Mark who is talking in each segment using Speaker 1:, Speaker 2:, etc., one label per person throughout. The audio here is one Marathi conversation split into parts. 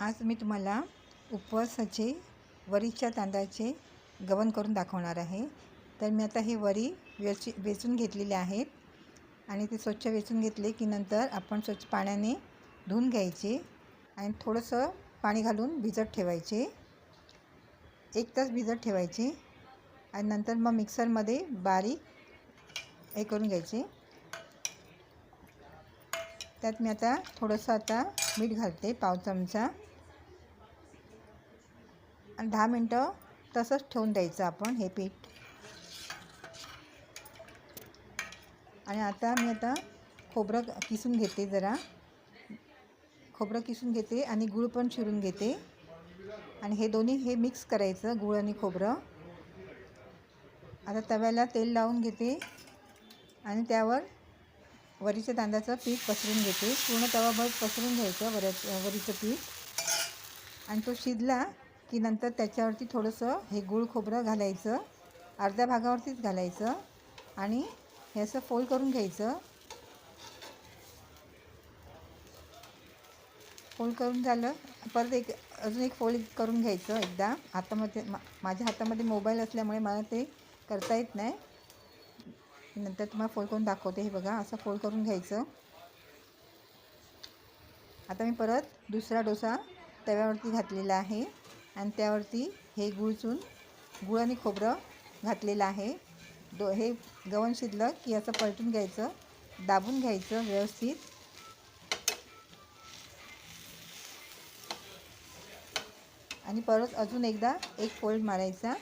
Speaker 1: आज मी तुम्हाला उपवासाचे वरीच्या तांदळाचे गवण करून दाखवणार आहे. तर मी आता हे वरी वेची वेचून घेतलेले आहेत आणि ते स्वच्छ वेचून घेतले की नंतर आपण स्वच्छ पाण्याने धुवून घ्यायचे आणि थोडंसं पाणी घालून भिजत ठेवायचे. एक तास भिजत ठेवायचे आणि नंतर मग मिक्सरमध्ये बारीक हे करून घ्यायचे. त्यात मी आता थोडंसं आता मीठ घालते पाव चमचा. आणि दहा मिनटं तसंच ठेवून द्यायचं आपण हे पीठ. आणि आता मी आता खोबरं किसून घेते जरा. खोबरं किसून घेते आणि गूळ पण चिरून घेते. आणि हे दोन्ही हे मिक्स करायचं गूळ आणि खोबरं. आता तव्याला तेल लावून घेते. आणि त्यावर वरीच्या तांदळाचं पीठ पसरून घेते. पूर्ण तवाभर पसरून घ्यायचं वऱ्या वरीचं पीठ. आणि तो शिजला की नंतर त्याच्यावरती थोडंसं हे गूळ खोबरं घालायचं अर्ध्या भागावरतीच घालायचं आणि हे असं फोल्ड करून घ्यायचं. फोल्ड करून झालं परत एक अजून एक फोल्ड करून घ्यायचं एकदा. हातामध्ये मा माझ्या हातामध्ये मोबाईल असल्यामुळे मला ते करता येत नाही. नंतर तुम्हाला फोल्ड करून दाखवते हे बघा असं फोल्ड करून घ्यायचं. आता मी परत दुसरा डोसा तव्यावरती घातलेला आहे. आणि त्यावरती हे गुळचून गुळ आणि खोबरं घातलेलं आहे. दो हे गवण शिजलं की असं पलटून घ्यायचं दाबून घ्यायचं व्यवस्थित. आणि परत अजून एकदा एक फोल्ड मारायचा.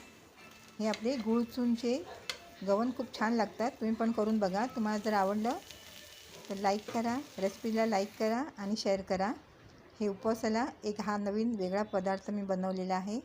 Speaker 1: हे आपले गुळचूनचे गवण खूप छान लागतात. तुम्ही पण करून बघा. तुम्हाला जर आवडलं तर लाईक करा रेसिपीला लाईक करा आणि शेअर करा. हे उपवासाला एक हा नवीन वेगळा पदार्थ मी बनवलेला आहे.